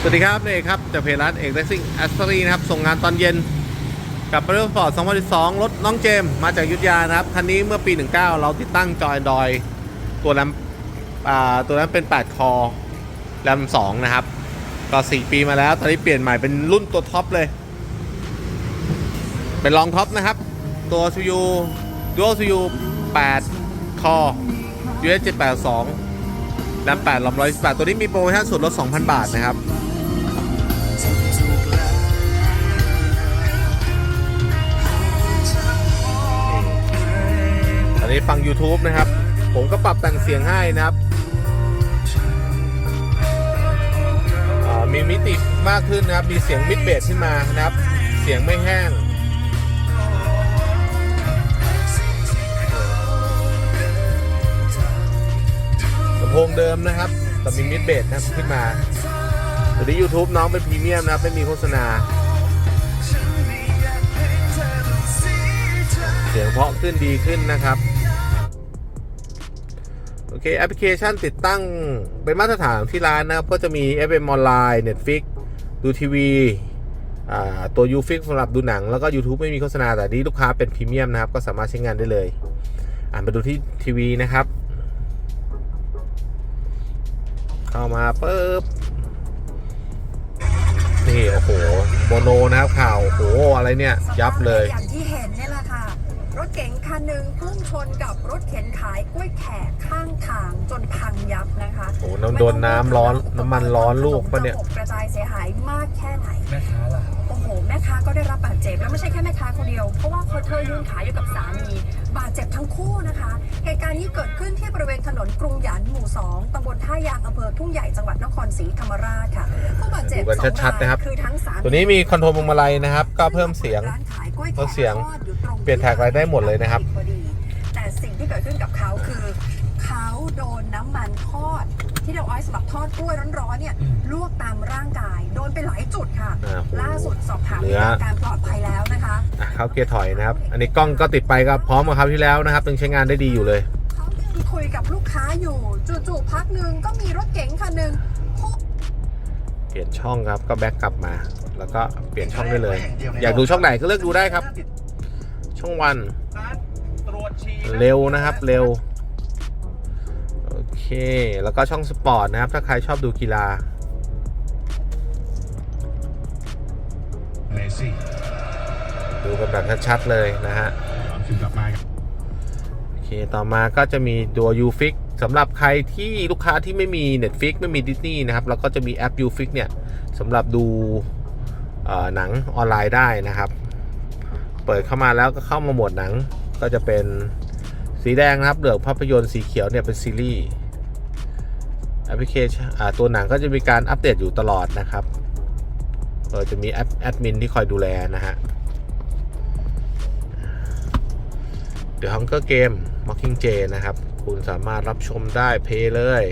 สวัสดีครับนี่เอกครับจากเพจร้านเอกเรซิ่งแอสตรีนะครับ ส่งงานตอนเย็น กับเรื่องฟอร์ด2012 รถน้องเจม มาจากยุทธยานะครับ คันนี้เมื่อปี 19 เราติดตั้งจอยดอย ตัวแรมตัวนั้นเป็น 8 คอแรม2 นะครับ ก็ 4 ปีมาแล้ว ตอนนี้เปลี่ยนใหม่เป็นรุ่นตัวท็อปเลย เป็นรองท็อปนะครับ ตัว CPU Dual CPU 8คอ US 782แรม8 128 ตัวนี้มีโปรโมชั่นส่วนลด2,000 บาทนะครับ อันนี้ฟัง YouTube นะครับ ผมก็ปรับแต่งเสียงให้นะครับมีมิติมากขึ้นนะครับ มีเสียงมิดเบสขึ้นมานะครับ เสียงไม่แห้งลำโพงเดิมนะครับแต่มีมิดเบสนะครับขึ้นมาตัวนี้ YouTube น้องเป็นพรีเมียมนะครับไม่มีโฆษณา เสียงเพาะขึ้นดีขึ้นนะครับ โอเคแอปพลิเคชันติดตั้งเป็นมาตรฐานที่ร้านนะครับ ก็จะมี FM ออนไลน์ Netflix ดูทีวีตัว UFix สำหรับดูหนัง แล้วก็ YouTube ไม่มีโฆษณาแต่นี้ลูกค้าเป็นพรีเมียมนะครับ ก็สามารถใช้งานได้เลย อ่ามาดูที่ทีวีนะครับ เข้ามาปุ๊บนี่โอ้โหโมโนนะครับข่าวโอ้โหอะไรเนี่ย ยับเลยอย่างที่เห็นนี่แหละ รถเก๋งคันหนึ่งพุ่งชนกับรถเข็นขายกล้วยแขกข้างทางจนพังยับนะคะโอ้โหน้ำโดนน้ำร้อนน้ำมันร้อนลูกปะเนี่ยระบบกระจายเสียหายมากแค่ไหน แม่ค้าล่ะ โอ้โห แม่ค้าก็ได้รับบาดเจ็บ แล้วไม่ใช่แค่แม่ค้าคนเดียว เพราะว่าเธอยืนขายอยู่กับสามี บาดเจ็บทั้งคู่นะคะ เหตุการณ์นี้เกิดขึ้นที่บริเวณถนนกรุงหยันหมู่ 2ตำบลท่ายางอำเภอทุ่งใหญ่จังหวัดนครศรีธรรมราชค่ะผู้บาดเจ็บดูกันสองชัดๆนะครับายคือทั้งสามีตัวนี้มีคอนโทรลพวงมาลัยนะครับ ก็เพิ่มเสียง ร้านขายกล้วยแขลกดเสียง ทอดอยู่ตรงเปลี่ยนแท็กอะไรได้หมดเลยนะครับพอดีแต่สิ่งที่เกิดขึ้นกับเขาคือเขาโดนน้ำมันทอด ที่เราเอาไว้สำหรับทอดกล้วยร้อนๆเนี่ยอืมลวกตามร่างกาย โดนไปหลายจุดค่ะ อ่าโอ้โหล่าสุดสอบถามเนื้ออาการปลอดภัยแล้วนะคะ อะเข้าเกียร์ถอยนะครับ อันนี้กล้องก็ติดไปก็พร้อมกับคราวที่แล้วนะครับยังใช้งานได้ดีอยู่เลย เขายังคุยกับลูกค้าอยู่ จู่ๆพักหนึ่งก็มีรถเก๋งคันหนึ่งพุ่ง เปลี่ยนช่องครับก็แบ็กกลับมา แล้วก็เปลี่ยนช่องได้เลย อยากดูช่องไหนก็เลือกดูได้ครับ ช่องวันตรวจฉี่เร็วนะครับเร็ว โอเค แล้วก็ช่องสปอร์ตนะครับ ถ้าใครชอบดูกีฬาเมซี่ดูกันแบบชัดๆเลยนะฮะถึงกลับมาครับโอเค ต่อมาก็จะมีตัว UFix สำหรับใครที่ลูกค้าที่ไม่มี Netflix ไม่มี Disney นะครับ แล้วก็จะมีแอป UFix เนี่ยสำหรับดูเอ่อหนังออนไลน์ได้นะครับ เปิดเข้ามาแล้วก็เข้ามาหมวดหนัง ก็จะเป็นสีแดงนะครับเหลืองภาพยนตร์สีเขียวเนี่ยเป็นซีรีส์แอปพลิเคชันอ่าตัวหนังก็จะมีการอัปเดตอยู่ตลอดนะครับเออจะมีแอดแอดมินที่คอยดูแลนะฮะ The Hunger Game Mockingjay นะครับ คุณสามารถรับชมได้เพย์เลย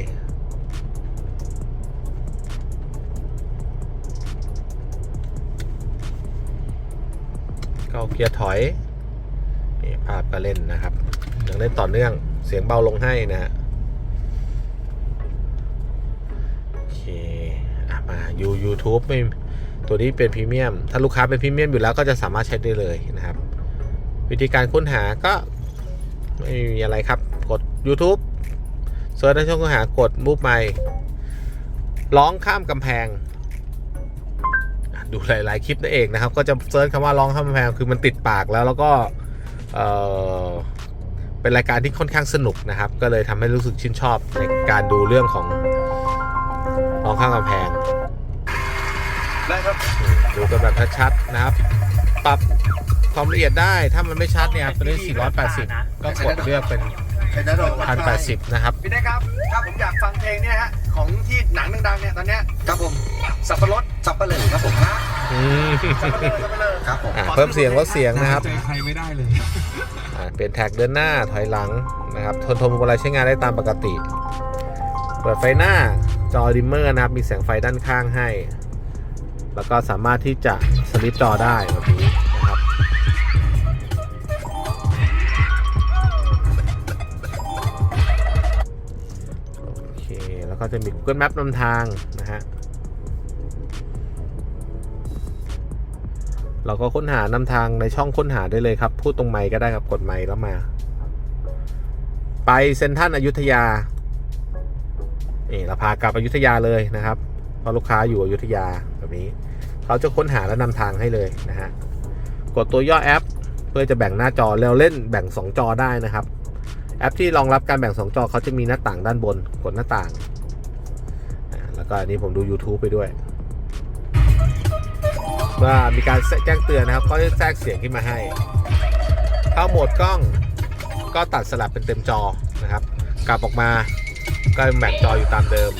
เข้าเกียร์ถอยนี่ภาพก็เล่นนะครับยังเล่นต่อเนื่องเสียงเบาลงให้นะฮะโอเคอมายู YouTube ไม่ตัวนี้เป็นพรีเมียม ถ้าลูกค้าเป็นพรีเมียมอยู่แล้วก็จะสามารถใช้ได้เลยนะครับ วิธีการค้นหาก็ไม่มีอะไรครับ กด YouTube เซิร์ชในช่องค้นหากด Move My ร้องข้ามกำแพง ดูหลาย ๆ คลิปนั่นเองนะครับ ก็จะเซิร์ชคำว่าร้องข้ามกำแพงคือมันติดปากแล้วแล้วก็เอ่อเป็นรายการที่ค่อนข้างสนุกนะครับ ก็เลยทำให้รู้สึกชื่นชอบในการดูเรื่องของร้องข้ามกำแพงได้ครับดูกันแบบชัดๆนะครับ ปรับความละเอียดได้ถ้ามันไม่ชัดเนี่ยครับตัวนี้480 ก็กดเลือกเป็นใช้ได้หรอ1080นะครับพี่ได้ครับ ถ้าผมอยากฟังเพลงเนี่ยฮะ ของที่หนังดังๆเนี่ยตอนเนี้ยครับผม สับปะรด สับปะเหร่อครับผมฮะอืมสับปะเหร่อสับปะเหร่อครับผมอะเพิ่มเสียงลดเสียงนะครับใจใครไม่ได้เลยอ่าเปลี่ยนแท็กเดินหน้าถอยหลังนะครับทนทนอะไรใช้งานได้ตามปกติ เปิดไฟหน้าจอดิมเมอร์นะครับมีแสงไฟด้านข้างให้ แล้วก็สามารถที่จะสลิปจอได้แบบนี้นะครับโอเคแล้วก็จะมี Google Map นำทางนะฮะ เราก็ค้นหานำทางในช่องค้นหาได้เลยครับ พูดตรงไมค์ก็ได้ครับกดไมค์แล้วมา ไปเซนทรันอยุธยานี่เราพากลับอยุธยาเลยนะครับเพราะลูกค้าอยู่อยุธยาแบบนี้ เขาจะค้นหาและนำทางให้เลยนะฮะกดตัวย่อแอป เพื่อจะแบ่งหน้าจอแล้วเล่นแบ่ง 2 จอได้นะครับ แอปที่รองรับการแบ่ง 2 จอเขาจะมีหน้าต่างด้านบนกดหน้าต่าง แล้วก็อันนี้ผมดู YouTube ไปด้วย เมื่อมีการแจ้งเตือนนะครับ ก็จะแทรกเสียงขึ้นมาให้ เข้าโหมดกล้องก็ตัดสลับเป็นเต็มจอนะครับ กลับออกมาก็แบ่งจออยู่ตามเดิม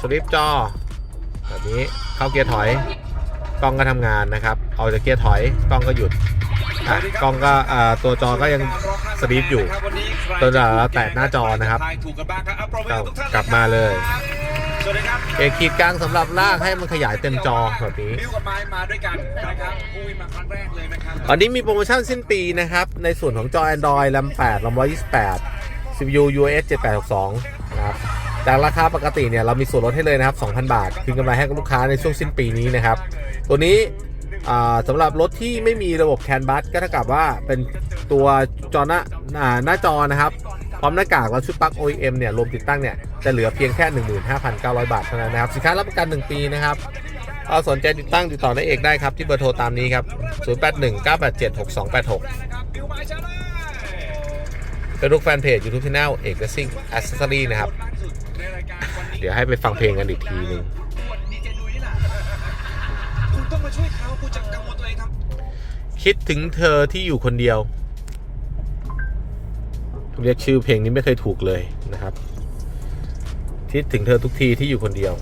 สลิปจอแบบนี้เข้าเกียร์ถอยกล้องก็ทำงานนะครับเอาจากเกียร์ถอยกล้องก็หยุดอะกล้องก็อ่าตัวจอก็ยังสลีปอยู่ตัวจะแตะหน้าจอนะครับถูกกันบ้างครับอะปรบมือให้ทุกท่านกลับมาเลยสวัสดีครับ เอกขีดกลางสำหรับลากให้มันขยายเต็มจอแบบนี้บิวกับไม้มาด้วยกันนะครับอุ้ยมาครั้งแรกเลยนะครับตอนนี้มีโปรโมชั่นสิ้นปีนะครับ ในส่วนของจอ Android RAM 8 RAM 128 CPU UFS 7862นะครับจากราคาปกติเนี่ยเรามีส่วนลดให้เลยนะครับ 2,000 บาท คืนกำไรให้กับลูกค้าในช่วงสิ้นปีนี้นะครับ ตัวนี้อ่าสำหรับรถที่ไม่มีระบบแคนบัสก็เท่ากับว่าเป็นตัวจอหน้าอ่าหน้าจอนะครับ พร้อมหน้ากากและชุดปลั๊ก OEM เนี่ยรวมติดตั้งเนี่ย จะเหลือเพียงแค่ 15,900 บาทเท่านั้นนะครับ สินค้ารับประกัน 1 ปีนะครับก็สนใจติดตั้งติดต่อได้เอกได้ครับ ที่เบอร์โทรตามนี้ครับ 0819876286นะครับบิวไม้ชาแนลเป็นลูกแฟนเพจ YouTube Channel เอกซิ่งอ c เซสซอรี่นะครับ เดี๋ยวให้ไปฟังเพลงกันอีกทีหนึ่งคิดถึงเธอที่อยู่คนเดียวเรียกชื่อเพลงนี้ไม่เคยถูกเลยนะครับ คิดถึงเธอทุกทีที่อยู่คนเดียว